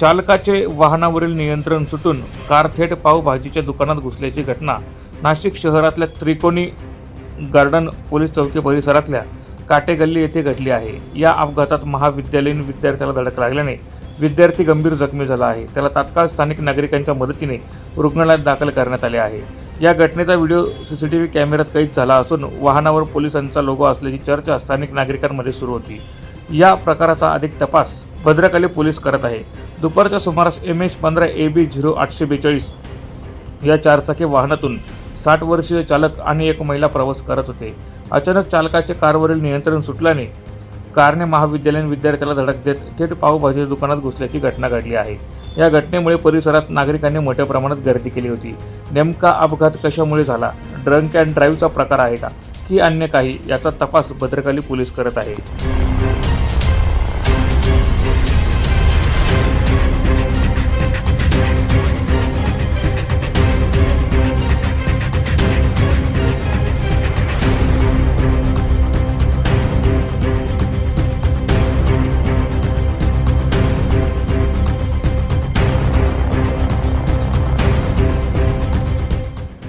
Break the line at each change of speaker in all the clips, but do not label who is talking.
चालकाचे वाहनावरील नियंत्रण सुटून कार थेट पावभाजीच्या दुकानात घुसल्याची घटना नाशिक शहरातल्या त्रिकोणी गार्डन पोलीस चौकी परिसरातल्या काटेगल्ली येथे घडली आहे. या अपघातात महाविद्यालयीन विद्यार्थ्याला धडक लागल्याने विद्यार्थी गंभीर जखमी झाला आहे. त्याला तात्काळ स्थानिक नागरिकांच्या मदतीने रुग्णालयात दाखल करण्यात आले आहे. या घटनेचा video C C T V कॅमेऱ्यात कैद झाला असून वाहनावर पोलिसांचा लोगो असल्याची चर्चा स्थानिक नागरिकांमध्ये सुरू होती. या प्रकाराचा अधिक तपास भद्रकाली पोलीस करत आहे. दुपारच्या सुमारास एम एच पंधरा ए बी झिरो आठशे बेचाळीस या चारचाकी वाहनातून साठ वर्षीय चालक आणि एक महिला प्रवास करत होते. अचानक चालकाचे कारवरील नियंत्रण सुटल्याने कारने महाविद्यालयीन विद्यार्थ्याला धडक देत थेट पावभाजीच्या दुकानात घुसल्याची घटना घडली आहे. या घटनेमुळे परिसरात नागरिकांनी मोठ्या प्रमाणात गर्दी केली होती. नेमका अपघात कशामुळे झाला? ड्रंक अँड ड्राईव्हचा प्रकार आहे का? की अन्य काही? याचा तपास भद्रकाली पोलीस करत आहे.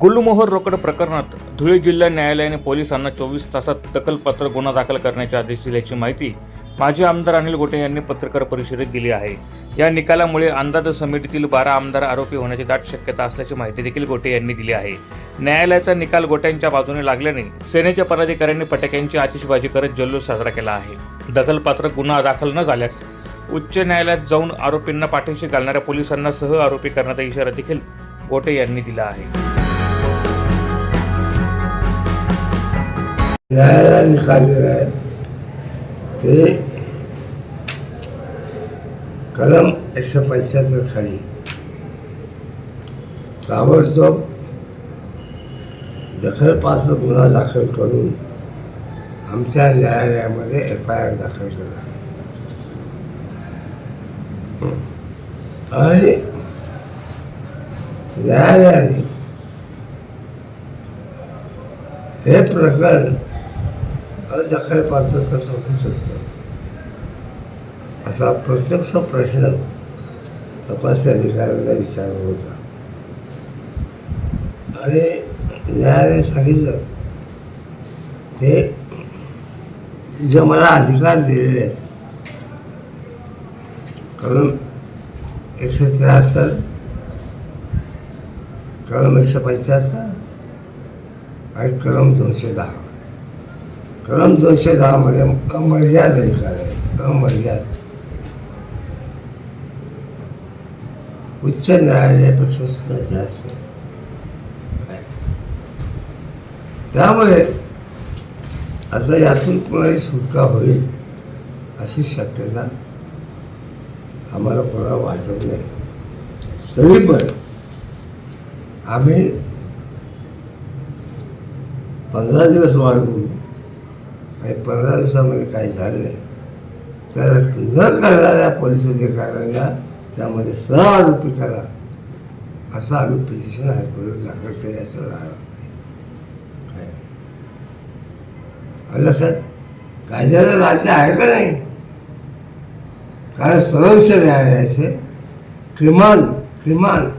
गुलमोहर रोकड प्रकरणात धुळे जिल्हा न्यायालयाने पोलिसांना चोवीस तासात दखलपात्र गुन्हा दाखल करण्याचे आदेश दिल्याची माहिती माजी आमदार अनिल गोटे यांनी पत्रकार परिषदेत दिली आहे. या निकालामुळे अंदाज समितीतील बारा आमदार आरोपी होण्याची दाट शक्यता असल्याची माहिती देखील गोटे यांनी दिली आहे. न्यायालयाचा निकाल गोट्यांच्या बाजूने लागल्याने सेनेच्या पदाधिकाऱ्यांनी फटाक्यांची आतिषबाजी करत जल्लोष साजरा केला आहे. दखलपात्र गुन्हा दाखल न झाल्यास उच्च न्यायालयात जाऊन आरोपींना पाठीशी घालणाऱ्या पोलिसांना सह आरोपी करण्याचा इशारा देखील गोटे यांनी दिला आहे.
न्यायालयाने निकाल आहे ते कलम एकशे पंच्याहत्तर खाली. ताबडतोब दखलपात्र गुन्हा दाखल करून आमच्या न्यायालयामध्ये एफ आय आर दाखल केला आणि न्यायालयाने हे प्रकरण अदखलपात्र कसं होऊ शकतं असा प्रत्यक्ष प्रश्न तपास अधिकाऱ्यांना विचारला होता. आणि न्यायालयाने सांगितलं हे जे मला अधिकार दिलेले आहेत कलम एकशे त्र्याहत्तर कलम एकशे पंच्याहत्तर आणि कलम दोनशे दहा. कलम दोनशे दहामध्ये अमर्याद अधिकार आहे अमर्याद उच्च न्यायालयापेक्षा सुद्धा जास्त. त्यामुळे आता यातून कोणाची सुटका होईल अशी शक्यता आम्हाला कोणाला वाटत नाही. तरी पण आम्ही पंधरा दिवस वाढवून आणि पंधरा दिवसामध्ये काही झालं नाही. तर न करणाऱ्या पोलीस अधिकाऱ्यांना त्यामध्ये सहआरोपी करा. असं आम्ही पिटिशन हायकोर्टात दाखल केल्याचं राहणार काय? आलं लक्षात कायद्याला राज्य आहे का नाही? कारण सर्वोच्च न्यायालयाचे किमान किमान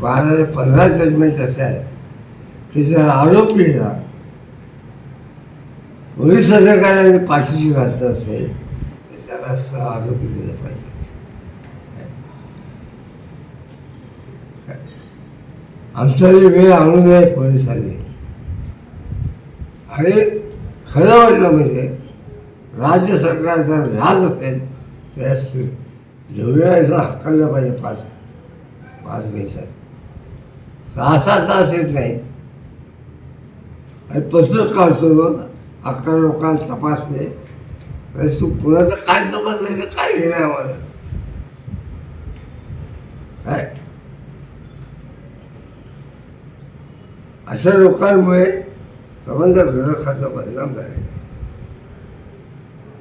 बारा ते पंधरा जजमेंट असे आहेत. की जर आरोपीला पोलीस अधिकाऱ्यांनी पाठीशी घातलं असेल तर त्याला सह आरोप दिला पाहिजे आमच्याही वेळ आणू नये पोलिसांनी आणि खरं वाटलं म्हणजे राज्य सरकारचा राज असेल त्या जेवढ्या हकललं पाहिजे पाच पाच मिनिटात सहा सहा तास येत नाही आणि पत्रक काढतो रोज अकरा लोकांना तपासणे आणि तू कुणाचं काय तपासायचं काय घेणं आहे आम्हाला. काय? अशा लोकांमुळे संबंध ग्रहाचा परिणाम झालेला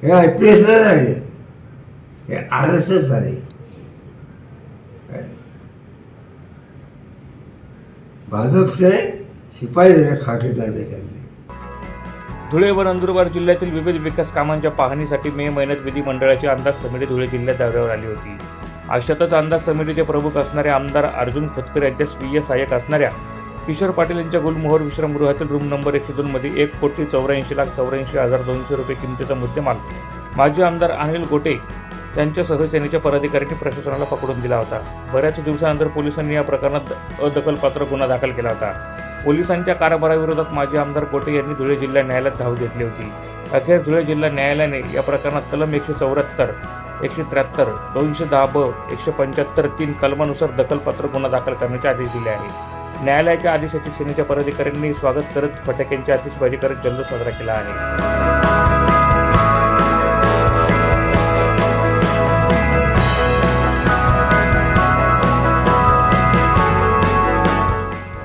हे आय पी एसला झाले हे आर एस एस झाले. काय? भाजपचे शिपाई झाले खाते त्याच्यातले
धुळे व नंदुरबार जिल्ह्यातील विविध विकास कामांच्या पाहणीसाठी मे महिन्यात विधिमंडळाची अंदाज समिती धुळे जिल्ह्यात दौऱ्यावर आली होती. अशातच अंदाज समितीचे प्रमुख असणारे आमदार अर्जुन खोतकर यांच्या स्वीय सहाय्यक असणाऱ्या किशोर पाटील यांच्या गुलमोहर विश्रामगृहातील रूम नंबर एकशे दोन मध्ये एक कोटी चौऱ्याऐंशी लाख चौऱ्याऐंशी हजार दोनशे रुपये किमतीचा मुद्देमाल माजी आमदार अनिल गोटे त्यांच्या सहसेनेच्या पदाधिकाऱ्यांनी प्रशासनाला पकडून दिला होता. बऱ्याच दिवसानंतर पोलिसांनी या प्रकरणात अदखलपात्र गुन्हा दाखल केला होता. पोलिसांच्या कारभाराविरोधात माजी आमदार कोटे यांनी धुळे जिल्हा न्यायालयात धाव घेतली होती. अखेर धुळे जिल्हा न्यायालयाने या प्रकरणात कलम एकशे चौऱ्याहत्तर एकशे त्र्याहत्तर दोनशे दहा ब एकशे पंच्याहत्तर तीन कलमानुसार दखलपत्र गुन्हा दाखल करण्याचे आदेश दिले आहे. न्यायालयाच्या आदेशाची सेनेच्या पदाधिकाऱ्यांनी स्वागत करत फटाक्यांची आतिषबाजी करत जल्लोष साजरा केला आहे.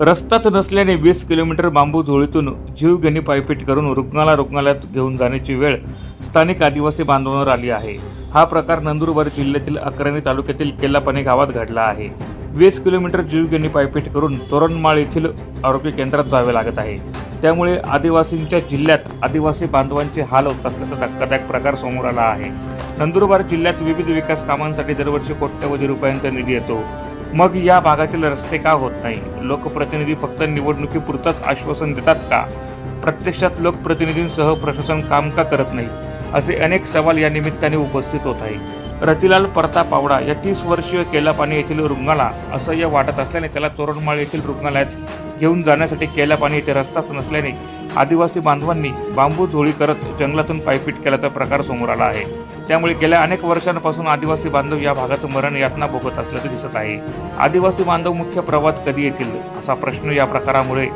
रस्ताच नसल्याने वीस किलोमीटर बांबू झोळीतून जीवघेणी पायपीट करून रुग्णाला रुग्णालयात घेऊन जाण्याची वेळ स्थानिक आदिवासी बांधवांवर आली आहे. हा प्रकार नंदुरबार जिल्ह्यातील अकराणी तालुक्यातील केल्लापाने गावात घडला आहे. वीस किलोमीटर जीवघेणी पायपीट करून तोरणमाळ येथील आरोग्य केंद्रात जावे लागत आहे. त्यामुळे आदिवासींच्या जिल्ह्यात आदिवासी बांधवांचे हाल होत असल्याचा धक्कादायक प्रकार समोर आला आहे. नंदुरबार जिल्ह्यात विविध विकास कामांसाठी दरवर्षी कोट्यवधी रुपयांचा निधी येतो. मग या भागातील रस्ते का होत नाही? लोकप्रतिनिधी फक्त निवडणुकीपुरतंच आश्वासन देतात का? प्रत्यक्षात लोकप्रतिनिधींसह प्रशासन काम का करत नाही? असे अनेक सवाल या निमित्ताने उपस्थित होत आहे रतिलाल प्रताप पावडा या तीस वर्षीय केलापाणी येथील रुग्णाला असह्य वाटत असल्याने त्याला तोरणमाळ येथील रुग्णालयात घेऊन जाण्यासाठी केलापाणी येथे रस्ताच नसल्याने आदिवासी बांधवांनी बांबू झोळी करत जंगलातून पायपीट केल्याचा प्रकार समोर आला आहे. त्यामुळे गेल्या अनेक वर्षांपासून आदिवासी बांधव या भागात मरण यातना भोगत असल्याचे दिसत आहे. आदिवासी बांधव मुख्य प्रवाहात कधी येतील? असा प्रश्न या प्रकारामुळे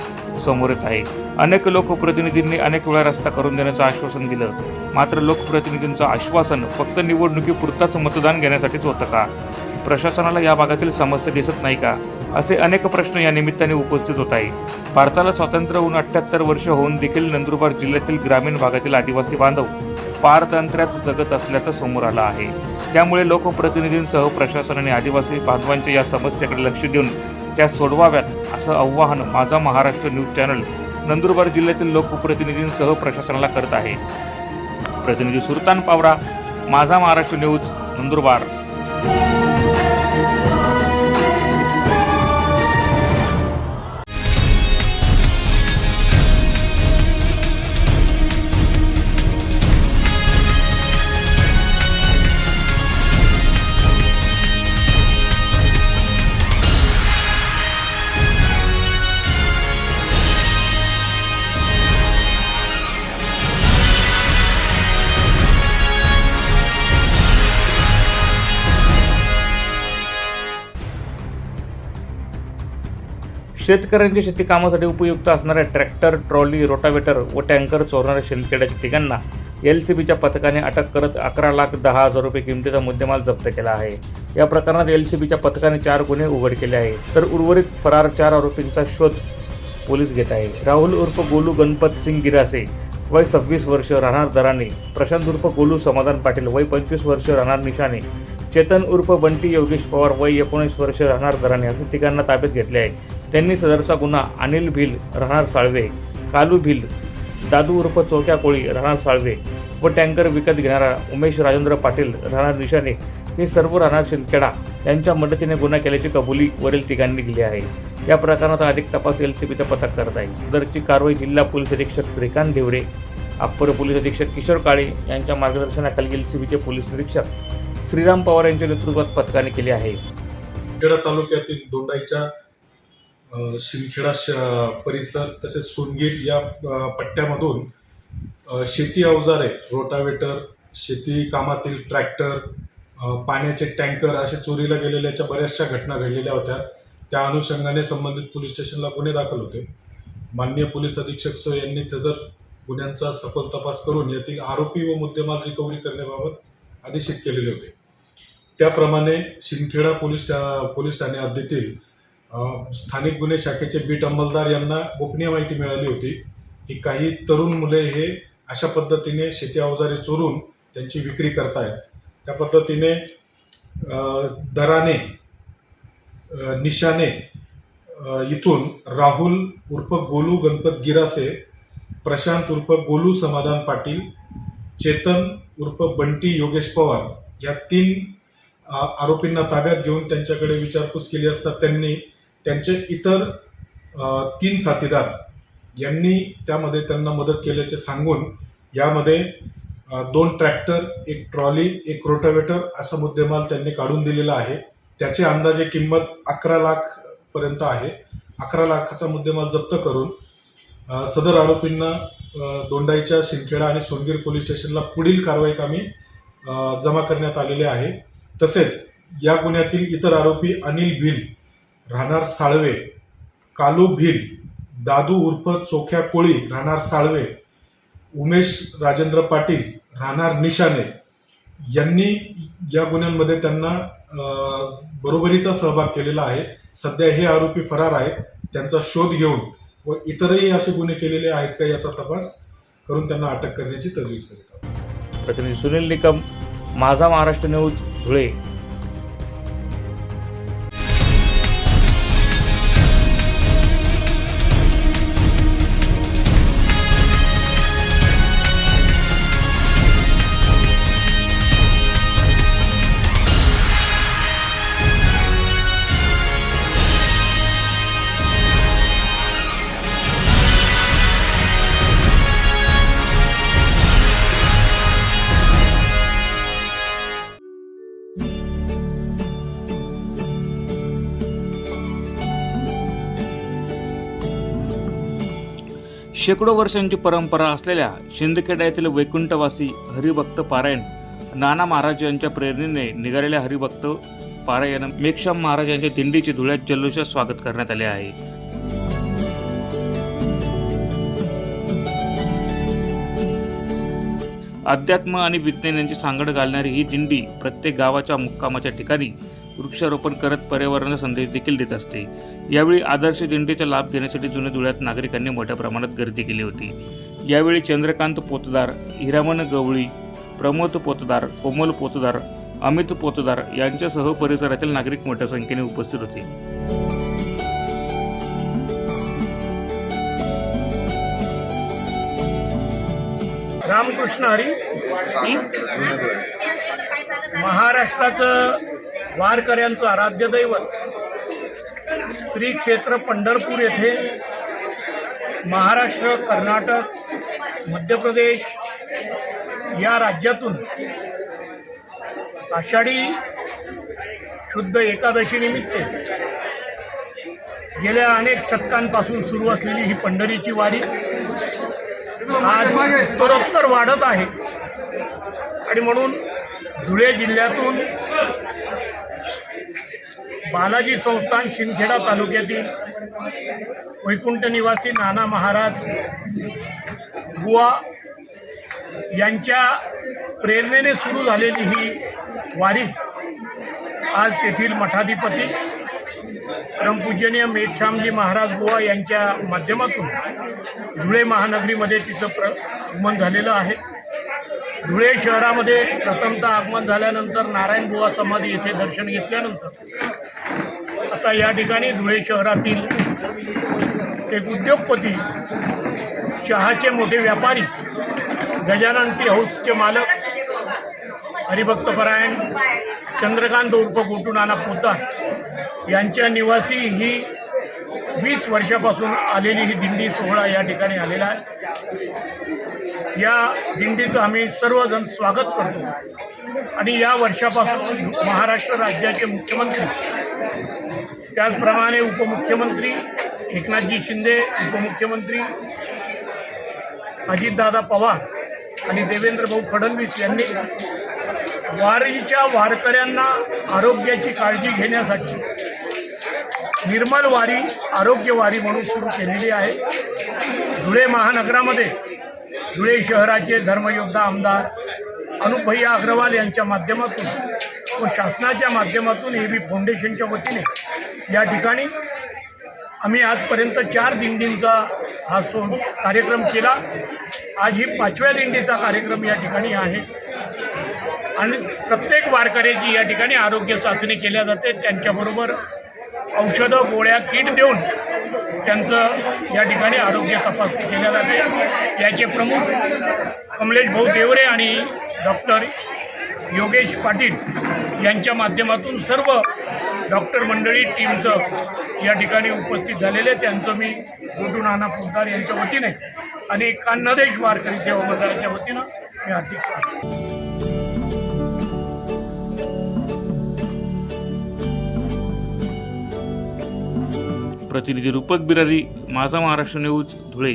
समोर येत आहे. अनेक लोकप्रतिनिधींनी अनेक वेळा रस्ता करून देण्याचं आश्वासन दिलं. मात्र लोकप्रतिनिधींचं आश्वासन फक्त निवडणुकीपुरताच मतदान घेण्यासाठीच होतं का? प्रशासनाला या भागातील समस्या दिसत नाही का? असे अनेक प्रश्न या निमित्ताने उपस्थित होत आहे. भारताला स्वातंत्र्य होऊन अठ्ठ्याहत्तर वर्ष होऊन देखील नंदुरबार जिल्ह्यातील ग्रामीण भागातील आदिवासी बांधव पारतंत्र्यात जगत असल्याचं समोर आलं आहे. त्यामुळे लोकप्रतिनिधींसह प्रशासनाने आदिवासी बांधवांच्या या समस्येकडे लक्ष देऊन त्या सोडवाव्यात असं आव्हान माझा महाराष्ट्र न्यूज चॅनल नंदुरबार जिल्ह्यातील लोकप्रतिनिधींसह प्रशासनाला करत आहे. प्रतिनिधी सुलतान पावरा माझा महाराष्ट्र न्यूज नंदुरबार. शेतकऱ्यांच्या शेती कामासाठी उपयुक्त असणाऱ्या ट्रॅक्टर ट्रॉली रोटावेटर व टँकर चोरणाऱ्या शेलखेड्याच्या तिघांना एल सी बीच्या पथकाने अटक करत अकरा लाख दहा हजार रुपये किमतीचा मुद्देमाल जप्त केला आहे. या प्रकरणात एल सी बीच्या पथकाने चार गुन्हे उघड केले आहेत. तर उर्वरित फरार चार आरोपींचा शोध पोलीस घेत आहे. राहुल उर्फ गोलू गणपत सिंग गिरासे वय सव्वीस वर्ष राहणार दराने. प्रशांत उर्फ गोलू समाधान पाटील वय पंचवीस वर्ष राहणार निशाने. चेतन उर्फ बंटी योगेश पवार वय एकोणीस वर्ष राहणार दराने असे तिघांना ताब्यात घेतले आहे. त्यांनी सदरचा गुन्हा अनिल भिल राहणार साळवे कालू भिल दादू उर्फ चोक्या कोळी राहणार साळवे व टँकर विकत घेणारा उमेश राजेंद्र पाटील राहणार निशाने. हे सर्व राहणार शिंदखेडा यांच्या मदतीने गुन्हा केल्याची कबुली वरील ठिकाणी दिली आहे. या प्रकरणात अधिक तपास एल सी बीचा पथक करत आहे. सदरची कारवाई जिल्हा पोलीस अधीक्षक श्रीकांत ढेवरे अप्पर पोलीस अधीक्षक किशोर काळे यांच्या मार्गदर्शनाखाली एल सी बीचे पोलीस निरीक्षक श्रीराम पवार यांच्या नेतृत्वात पथकाने केले आहे.
खेडा तालुक्यातील दोंडाईच्या शिंदखेडा श परिसर तसेच सोनगीर या पट्ट्यामधून शेती अवजारे रोटावेटर शेती कामातील ट्रॅक्टर पाण्याचे टँकर असे चोरीला गेलेल्याच्या बऱ्याचशा घटना घडलेल्या होत्या. त्या अनुषंगाने संबंधित पोलीस स्टेशनला गुन्हे दाखल होते. माननीय पोलीस अधीक्षक सो यांनी सदर गुन्ह्यांचा सखोल तपास करून यातील आरोपी व मुद्देमाल रिकव्हरी करण्याबाबत आदेशित केलेले होते. त्याप्रमाणे शिंदखेडा पोलीस ठा- पोलीस ठाणे हद्दीतील स्थानिक गुन्हे शाखेचे बीट अंमलदार यांना गोपनीय माहिती मिळाली होती की काही तरुण मुले हे अशा पद्धतीने शेती अवजारे चोरून त्यांची विक्री करतायत. त्या पद्धतीने दराने निशाने इथून राहुल उर्फ गोलू गणपत गिरासे प्रशांत उर्फ गोलू समाधान पाटील चेतन उर्फ बंटी योगेश पवार या तीन आरोपींना ताब्यात घेऊन त्यांच्याकडे विचारपूस केली असता त्यांनी त्यांचे इतर तीन साथीदार यांनी त्यामध्ये त्यांना मदत केल्याचे सांगून यामध्ये दोन ट्रॅक्टर एक ट्रॉली एक रोटावेटर असा मुद्देमाल त्यांनी काढून दिलेला आहे. त्याची अंदाजे किंमत अकरा लाख पर्यंत आहे. अकरा लाखाचा मुद्देमाल जप्त करून सदर आरोपींना दोंडाईच्या शिंदखेडा आणि सोनगीर पोलीस स्टेशनला पुढील कारवाई कामी जमा करण्यात आलेले आहे. तसेच या गुन्ह्यातील इतर आरोपी अनिल भिल राहणार साळवे कालू भिल दादू उर्फ चोख्या कोळी राहणार साळवे उमेश राजेंद्र पाटील राहणार निशाने यांनी या गुन्ह्यांमध्ये त्यांना बरोबरीचा सहभाग केलेला आहे. सध्या हे आरोपी फरार आहेत. त्यांचा शोध घेऊन व इतरही असे गुन्हे केलेले आहेत का याचा तपास करून त्यांना अटक करण्याची तजवीज करीत आहोत.
प्रतिनिधी सुनील निकम माझा महाराष्ट्र न्यूज धुळे. शेकडो वर्षांची परंपरा असलेल्या शिंदखेडा येथील वैकुंठवासी हरिभक्त पारायण नाना महाराज यांच्या प्रेरणेने निघालेल्या हरिभक्त पारायण मेक्षाम महाराज यांच्या दिंडीचे धुळ्यात जल्लोषात स्वागत करण्यात आले आहे. अध्यात्म आणि विज्ञान यांची सांगड घालणारी ही दिंडी प्रत्येक गावाच्या मुक्कामाच्या ठिकाणी वृक्षारोपण करत पर्यावरणाचा संदेश देखील देत असते. यावेळी आदर्श दिंडीचा लाभ घेण्यासाठी जुन्या धुळ्यात नागरिकांनी मोठ्या प्रमाणात गर्दी केली होती. यावेळी चंद्रकांत पोतदार हिरामन गवळी प्रमोद पोतदार कोमल पोतदार अमित पोतदार यांच्यासह परिसरातील नागरिक मोठ्या संख्येने उपस्थित होते.
रामकृष्ण हरी महाराष्ट्राचं वारकऱ्यांचं आराध्य दैवत. श्री क्षेत्र पंढरपूर येथे महाराष्ट्र कर्नाटक मध्य प्रदेश या राज्यातून आषाढी शुद्ध एकादशी निमित्त गेल्या अनेक शतकांपासून सुरू असलेली ही पंढरीची वारी आज उत्तरोत्तर वाढत आहे. आणि म्हणून धुळे जिल्ह्यातून बालाजी संस्थान शिंदखेडा तालुक्यातील वैकुंठ निवासी नाना महाराज बुवा यांच्या प्रेरणेने सुरू झालेली ही वारी आज तेथील मठाधिपती परमपूजनीय मेघश्यामजी महाराज बुवा यांच्या माध्यमातून धुळे महानगरीमध्ये तिचं प्र आगमन झालेलं आहे. धुळे शहरामध्ये प्रथमतः आगमन झाल्यानंतर नारायण बुवा समाधी येथे दर्शन घेतल्यानंतर आता या ठिकाणी धुळे शहरातील एक उद्योगपती चहाचे मोठे व्यापारी गजानन टी हाऊसचे मालक हरिभक्तपरायण चंद्रकांत उर्फ गोटुनाना पोतार यांच्या निवासी ही वीस वर्षापासून आलेली ही दिंडी सोहळा या ठिकाणी आलेला आहे. या दिंडीचं आम्ही सर्वजण स्वागत करतो. आणि या वर्षापासून महाराष्ट्र राज्याचे मुख्यमंत्री त्याचप्रमाणे उपमुख्यमंत्री एकनाथजी शिंदे उपमुख्यमंत्री अजितदादा पवार आणि देवेंद्र भाऊ फडणवीस यांनी वारीच्या वारकऱ्यांना आरोग्याची काळजी घेण्यासाठी निर्मल वारी आरोग्य वारी म्हणून सुरू केलेली आहे. धुळे महानगरामध्ये धुळे शहराचे धर्मयोद्धा आमदार अनुपभैया अग्रवाल यांच्या माध्यमातून व शासनाच्या माध्यमातून ए बी फाउंडेशनच्या वतीने या ठिकाणी आम्ही आजपर्यंत चार दिंडींचा हा सो कार्यक्रम केला. आज ही पाचव्या दिंडीचा कार्यक्रम या ठिकाणी आहे. आणि प्रत्येक वारकऱ्याची या ठिकाणी आरोग्य चाचणी केल्या जाते. त्यांच्याबरोबर औषधं गोळ्या किट देऊन त्यांचं या ठिकाणी आरोग्य तपासणी केल्या जाते. याचे प्रमुख कमलेश भाऊ देवरे आणि डॉक्टर योगेश पाटील यांच्या माध्यमातून सर्व डॉक्टर मंडळी टीमचं या ठिकाणी उपस्थित झालेले त्यांचं मी गोटू नाना पोदार यांच्या वतीने आणि कान्नदेश वारकरी सेवा मंडळाच्या वतीनं मी हार्दिक
प्रतिनिधी रूपक बिरारी माझा महाराष्ट्र न्यूज धुळे.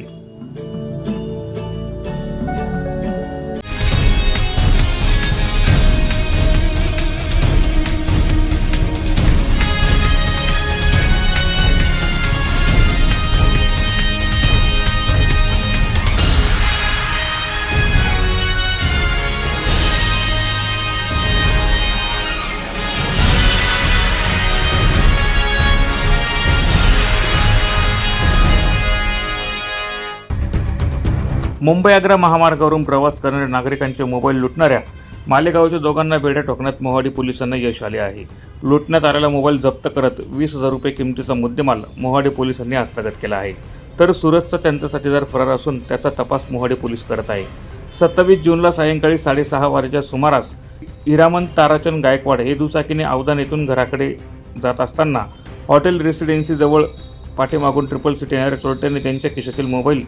मुंबई आग्रा महामार्गावरून प्रवास करणाऱ्या नागरिकांचे मोबाईल लुटणाऱ्या मालेगावच्या दोघांना बेड्या ठोकण्यात मोहाडी पोलिसांना यश आले आहे. लुटण्यात आलेला मोबाईल जप्त करत वीस हजार रुपये किमतीचा मुद्देमाल मोहाडी पोलिसांनी हस्तगत केला आहे. तर सुरतचा त्यांचा साथीदार फरार असून त्याचा तपास मोहाडी पोलीस करत आहे. सत्तावीस जूनला सायंकाळी साडेसहा वाजेच्या सुमारास हिरामन ताराचंद गायकवाड हे दुचाकीने अवधान येथून घराकडे जात असताना हॉटेल रेसिडेन्सीजवळ पाठीमागून ट्रिपल सीट येणाऱ्या चोरट्यांनी त्यांच्या खिशातील मोबाईल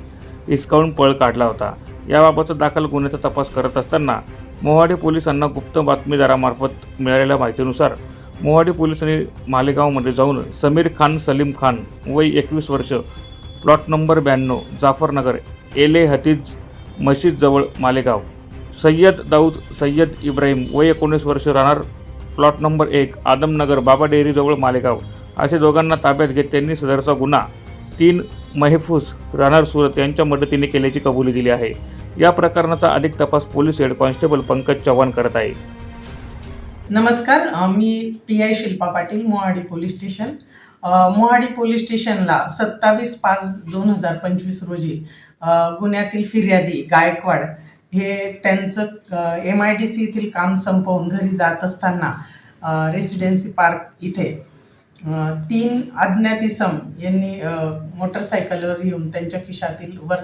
हिसकावून पळ काढला होता. याबाबतचा दाखल गुन्ह्याचा तपास करत असताना मोहाडी पोलिसांना गुप्त बातमीदारामार्फत मिळालेल्या माहितीनुसार मोहाडी पोलिसांनी मालेगावमध्ये जाऊन समीर खान सलीम खान वय एकवीस वर्ष प्लॉट नंबर ब्याण्णव जाफरनगर एले हतीज मशीदजवळ मालेगाव. सय्यद दाऊद सय्यद इब्राहिम वय एकोणीस वर्ष राहणार प्लॉट नंबर एक आदमनगर बाबा डेअरीजवळ मालेगाव. असे दोघांना ताब्यात घेत त्यांनी सदरचा गुन्हा तीन महफूज राहणार सुरत यांच्या मदतीने केल्याची कबुली दिली आहे. या प्रकरणाचा अधिक तपास police head constable Pankaj Chavan करत आहे.
नमस्कार मी P I Shilpa Patil Mohadi police station. Mohadi police स्टेशनला सत्तावीस पाच दोन हजार पंचवीस रोजी गुन्ह्यातील फिर्यादी गायकवाड हे त्यांचं एम आय डी सी येथील काम संपवून घरी जात असताना रेसिडेन्सी पार्क इथे तीन अज्ञात इसम यांनी मोटरसायकलवर येऊन त्यांच्या खिशातील वर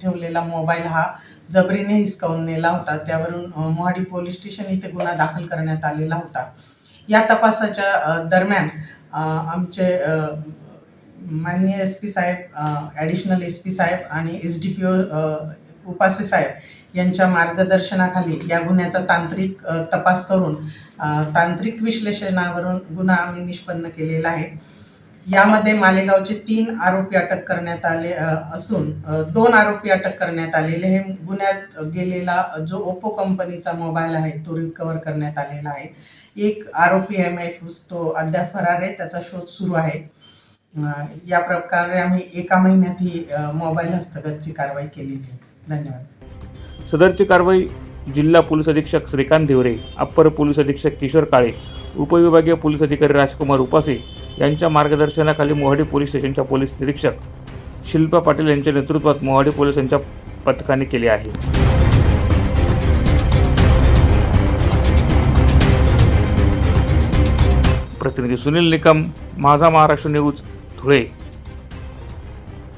ठेवलेला मोबाईल हा जबरीने हिसकावून नेला होता. त्यावरून मोहाडी पोलीस स्टेशन इथे गुन्हा दाखल करण्यात आलेला होता. या तपासाच्या दरम्यान आमचे माननीय एस पी साहेब ॲडिशनल एस पी साहेब आणि S D P O Upase साहेब यांच्या मार्गदर्शनाखाली या गुन्ह्याचा तांत्रिक तपास करून तांत्रिक विश्लेषणावरून गुन्हा आम्ही निष्पन्न केलेला आहे. यामध्ये मालेगावचे तीन आरोपी अटक करण्यात आले असून दोन आरोपी अटक करण्यात आलेले हे गुन्ह्यात गेलेला जो ओप्पो कंपनीचा मोबाईल आहे तो रिकवर करण्यात आलेला आहे. एक आरोपी एम आय फूस तो अद्याप फरार आहे त्याचा शोध सुरू आहे. या प्रकारे आम्ही एका महिन्यात ही मोबाईल हस्तगतची कारवाई केलेली आहे. धन्यवाद.
सदरची कारवाई जिल्हा पोलीस अधीक्षक श्रीकांत धिवरे अप्पर पोलीस अधीक्षक किशोर काळे उपविभागीय पोलीस अधिकारी राजकुमार उपासे यांच्या मार्गदर्शनाखाली मोहाडी पोलीस स्टेशनच्या पोलीस निरीक्षक शिल्पा पाटील यांच्या नेतृत्वात मोहाडी पोलिसांच्या पथकाने केले आहे. प्रतिनिधी सुनील निकम माझा महाराष्ट्र न्यूज धुळे.